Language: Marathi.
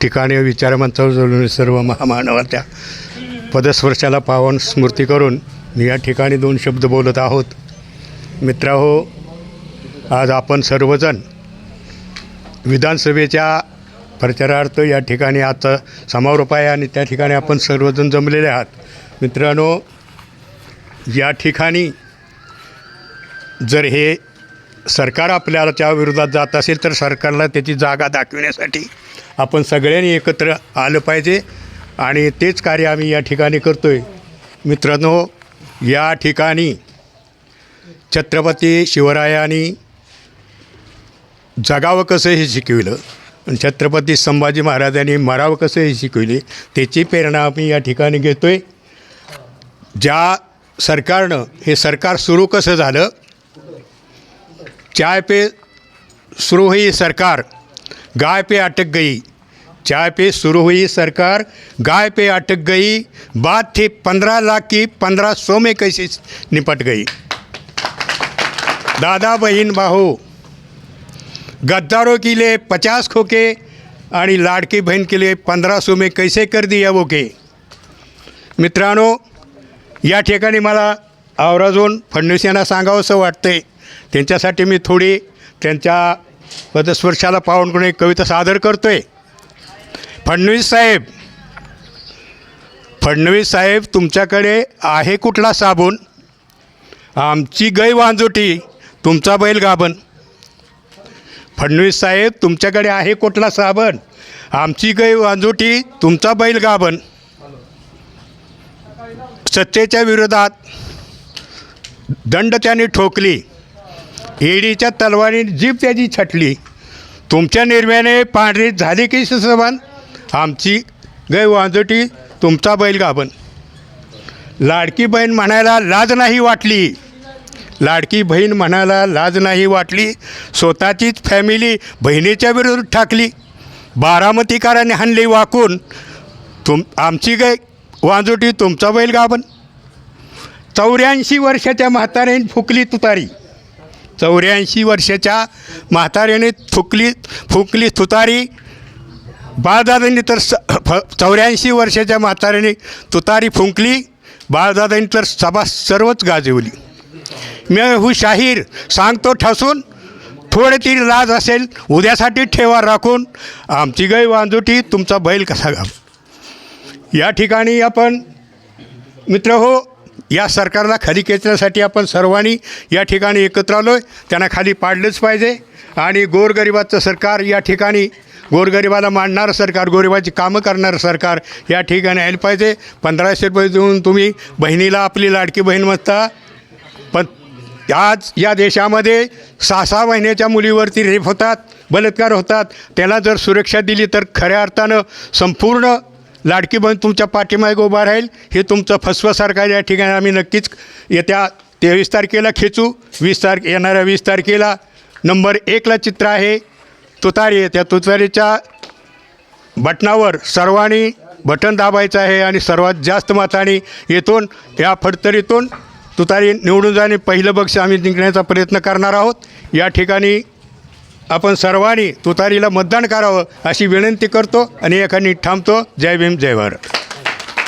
ठिकाणी विचारमंचावर जोडून सर्व महामानवाच्या पदस्पर्शाला पावन स्मृती करून मी या ठिकाणी दोन शब्द बोलत आहोत. मित्राहो आज आपण सर्वजण विधानसभेच्या प्रचारार्थ या ठिकाणी आजचा समारोप आहे आणि त्या ठिकाणी आपण सर्वजण जमलेले आहात. मित्रांनो या ठिकाणी जर हे सरकार आपल्याला त्या विरोधात जात असेल तर सरकारला त्याची जागा दाखविण्यासाठी आपण सगळ्यांनी एकत्र आलं पाहिजे आणि तेच कार्य आम्ही या ठिकाणी करतो आहे मित्रांनो या ठिकाणी छत्रपती शिवरायांनी जगावं कसं हे शिकविलं आणि छत्रपती संभाजी महाराजांनी मरावं कसं हे शिकविले त्याची प्रेरणा आम्ही या ठिकाणी घेतो आहे ज्या सरकारनं हे सरकार सुरू कसं झालं चाय पे सुरू होई सरकार गाय पे अटक गई चाय पे शुरू हुई सरकार गाय पे अटक गई बात थी पंद्रह लाख की पंद्रह सौ में कैसे निपट गई। दादा बहीण भाऊ गद्दारों के लिए पचास खोके आणि लाडकी बहन के लिए पंधरा सौ में कैसे कर दिया वो के? मित्रांनो या ठिकाणी मला आवराजून फडणवीस यांना सांगावंसं वाटते त्यांच्यासाठी मी थोडी त्यांच्या पदस्पर्शाला पाहून कोणी कविता सादर करतो आहे फडणवीस साहेब फडणवीस साहेब तुमच्याकडे आहे कुठला साबण आमची गै वांजुटी तुमचा बैल गाबण फडणवीस साहेब तुमच्याकडे आहे कुठला साबण? आमची गै वांजुटी तुमचा बैल गाबण सत्तेच्या विरोधात दंड त्याने ठोकली. ईडीच्या तलवारीने जीभ त्याची छटली. तुमच्या निर्म्याने पांढरी झाली की समान आमची गै वांजोटी तुमचा बैल गाभण. लाडकी बहीण म्हणायला लाज नाही वाटली. लाडकी बहीण म्हणायला लाज नाही वाटली. स्वतःचीच फॅमिली बहिणीच्या विरोधात ठाकली. बारामतीकाराने हाणली वाकून. तुम आमची गाय वांजोटी तुमचा बैल गाभण. चौऱ्याऐंशी वर्षाच्या म्हाताऱ्याने फुकली तुतारी. चौऱ्याऐंशी वर्षाच्या म्हाताऱ्याने फुकली फुकली तुतारी. बाळदादांनी तर स फ चौऱ्याऐंशी वर्षाच्या म्हाताऱ्याने तुतारी फुंकली. बाळदादांनी तर सभा सर्वच गाजवली. मी हू शाहीर सांगतो ठसून थोडे तरी लाज असेल उद्यासाठी ठेवा राखून. आमची गाय वांजुटी तुमचा बैल कसा घाल या ठिकाणी आपण मित्र हो या सरकारला खाली खेचण्यासाठी आपण सर्वांनी या ठिकाणी एकत्र आलो आहे त्यांना खाली पाडलंच पाहिजे. आणि गोरगरिबाचं सरकार या ठिकाणी गोरगरिबाला मांडणारं सरकार गोरिबाची कामं करणारं सरकार या ठिकाणी यायला पाहिजे. पंधराशे रुपये देऊन तुम्ही बहिणीला आपली लाडकी बहीण म्हणता. पण आज या देशामध्ये सहा सहा महिन्याच्या मुलीवरती रेप होतात बलात्कार होतात. त्याला जर सुरक्षा दिली तर खऱ्या अर्थानं संपूर्ण लाडकी बहीण तुमच्या पाठीमागे उभा राहील. हे तुमचं फसवं सरकार या ठिकाणी आम्ही नक्कीच येत्या तेवीस तारखेला खेचू. वीस तारखे येणाऱ्या वीस तारखेला नंबर एकला चित्र आहे. तुतारी आहे. त्या तुतारीच्या बटनावर सर्वांनी बटन दाबायचं आहे आणि सर्वात जास्त मताने येथून या फडतरीतून तुतारी निवडून जाणे पहिलं बक्ष आम्ही जिंकण्याचा प्रयत्न करणार आहोत. या ठिकाणी आपण सर्वांनी तुतारीला मतदान करावं अशी विनंती करतो आणि एखादी थांबतो. जय भीम जय भारत.